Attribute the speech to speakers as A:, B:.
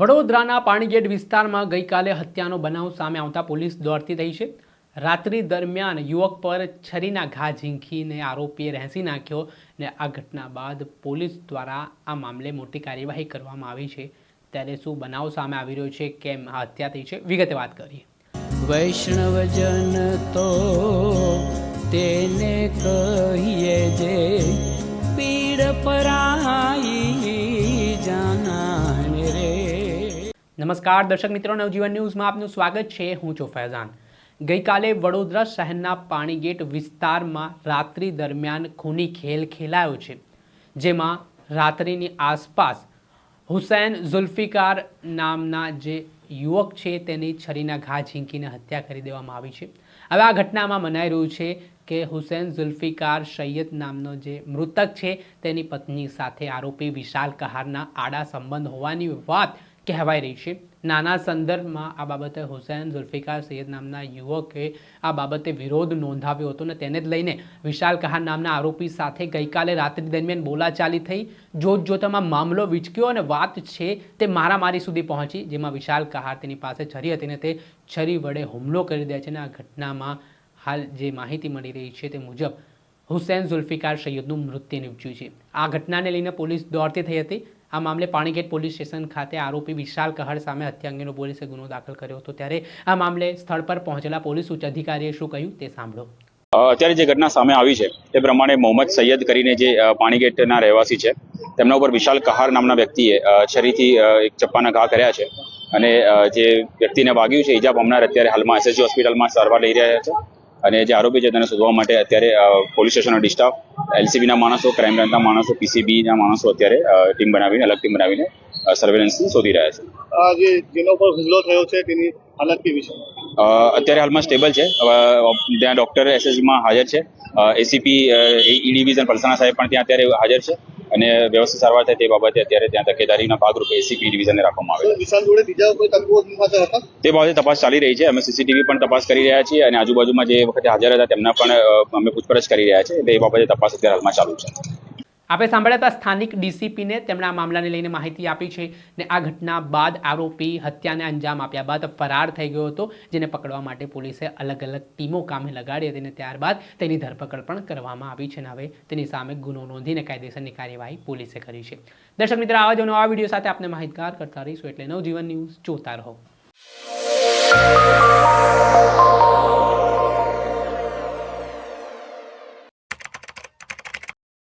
A: વડોદરાના પાણીગેટ વિસ્તારમાં ગઈકાલે હત્યાનો બનાવ સામે આવતા પોલીસ દોડતી થઈ છે. રાત્રિ દરમિયાન યુવક પર છરીના ઘા ઝીંખીને આરોપીએ રહેસી નાખ્યો ને આ ઘટના બાદ પોલીસ દ્વારા આ મામલે મોટી કાર્યવાહી કરવામાં આવી છે. ત્યારે શું બનાવ સામે આવી રહ્યો છે, કેમ આ હત્યા થઈ છે, વિગતે વાત કરીએ.
B: વૈષ્ણવજન તો તેને
A: નમસ્કાર, દર્શક મિત્રો, નવજીવન ન્યૂઝમાં આપનું સ્વાગત છે. હું છું ફૈઝાન. ગઈકાલે વડોદરા શહેરના પાણીગેટ વિસ્તારમાં રાત્રિ દરમિયાન ખૂની ખેલ ખેલાયો છે, જેમાં રાત્રિની આસપાસ હુસૈન ઝુલ્ફિકાર નામના જે યુવક છે, તેની છરીના ઘા ઝીંકીને હત્યા કરી દેવામાં આવી છે. હવે આ ઘટનામાં મનાઈ રહ્યું છે કે હુસૈન ઝુલ્ફિકાર સૈયદ નામનો જે મૃતક છે, તેની પત્ની સાથે આરોપી વિશાલ કહારના આડા સંબંધ હોવાની વાત કહેવાઈ રહી છે. નાના સંદર્ભમાં આ બાબતે હુસૈન ઝુલ્ફિકાર સૈયદ નામના યુવકે આ બાબતે વિરોધ નોંધાવ્યો હતો ને તેને જ લઈને વિશાલ કહાર નામના આરોપી સાથે ગઈકાલે રાત્રિ દરમિયાન બોલાચાલી થઈ. જોત જોતામાં મામલો વિચક્યો અને વાત છે તે મારામારી સુધી પહોંચી, જેમાં વિશાલ કહાર તેની પાસે છરી હતી ને તે છરી વડે હુમલો કરી દે છે અને આ ઘટનામાં હાલ જે માહિતી મળી રહી છે તે મુજબ હુસૈન ઝુલ્ફિકાર સૈયદનું મૃત્યુ નિપજ્યું છે. આ ઘટનાને લઈને પોલીસ દોડતી થઈ હતી. આ મામલે પાણીગેટ પોલીસ સ્ટેશન ખાતે આરોપી વિશાલ કહર સામે હત્યા અંગેનો પોલીસે ગુનો દાખલ કર્યો હતો. ત્યારે આ મામલે સ્થળ પર પહોંચેલા પોલીસ ઉચ્ચ અધિકારીએ શું કહ્યું તે સાંભળો.
C: અત્યારે જે ઘટના સામે આવી છે, તે પ્રમાણે મોહમ્મદ સૈયદ કરીને જે પાણીગેટના રહેવાસી છે, તેમના ઉપર વિશાલ કહાર નામના વ્યક્તિએ છરીથી એક ચપ્પાના ઘા કર્યા છે અને જે વ્યક્તિને વાગ્યું છે ઈજા પામનાર અત્યારે હાલમાં એસએસજી હોસ્પિટલમાં સારવાર લઈ રહ્યા છે. અને જે આરોપી છે તેને શોધવા માટે અત્યારે પોલીસ સ્ટેશનનો ડિસ્ટાફ એલસીબીના માણસો ક્રાઇમ બ્રાન્ચના માણસો પીસીબીના માણસો અત્યારે ટીમ બનાવીને અલગ ટીમ બનાવીને સર્વેલન્સની શોધી રહ્યા છે.
D: જેના હુમલો થયો છે તેની હાલત કેવી છે
C: અત્યારે હાલમાં સ્ટેબલ છે. ત્યાં ડોક્ટર એસએસજીમાં હાજર છે. એસીપી ઈ ડિવિઝન પલસાણા સાહેબ પણ ત્યાં અત્યારે હાજર છે. અને વ્યવસ્થિત સારવાર થાય તે બાબતે અત્યારે ત્યાં તકેદારીના ભાગરૂપે એસીપી ડિવિઝનને રાખવામાં આવે
D: તો વિશાલ જોડે બીજા કોઈ તત્વો સાથે હતા?
C: તે બાબતે તપાસ ચાલી રહી છે. અમે સીસીટીવી પણ તપાસ કરી રહ્યા છીએ અને આજુબાજુમાં જે વખતે હાજર હતા તેમના પણ અમે પૂછપરછ કરી રહ્યા છીએ. તે એ બાબતે તપાસ અત્યારે હાલમાં ચાલુ છે.
A: આપણે સાંભળ્યા હતા સ્થાનિક ડીસીપીને તેમણે આ મામલાને લઈને માહિતી આપી છે ને આ ઘટના બાદ આરોપી હત્યાને અંજામ આપ્યા બાદ ફરાર થઈ ગયો હતો, જેને પકડવા માટે પોલીસે અલગ અલગ ટીમો કામે લગાડી હતી અને ત્યારબાદ તેની ધરપકડ પણ કરવામાં આવી છે અને હવે તેની સામે ગુનો નોંધીને કાયદેસરની કાર્યવાહી પોલીસે કરી છે. દર્શક મિત્રો, આવા જ નવા વીડિયો સાથે આપણે માહિતગાર કરતા રહીશું. એટલે નવજીવન ન્યૂઝ, જોતા રહો.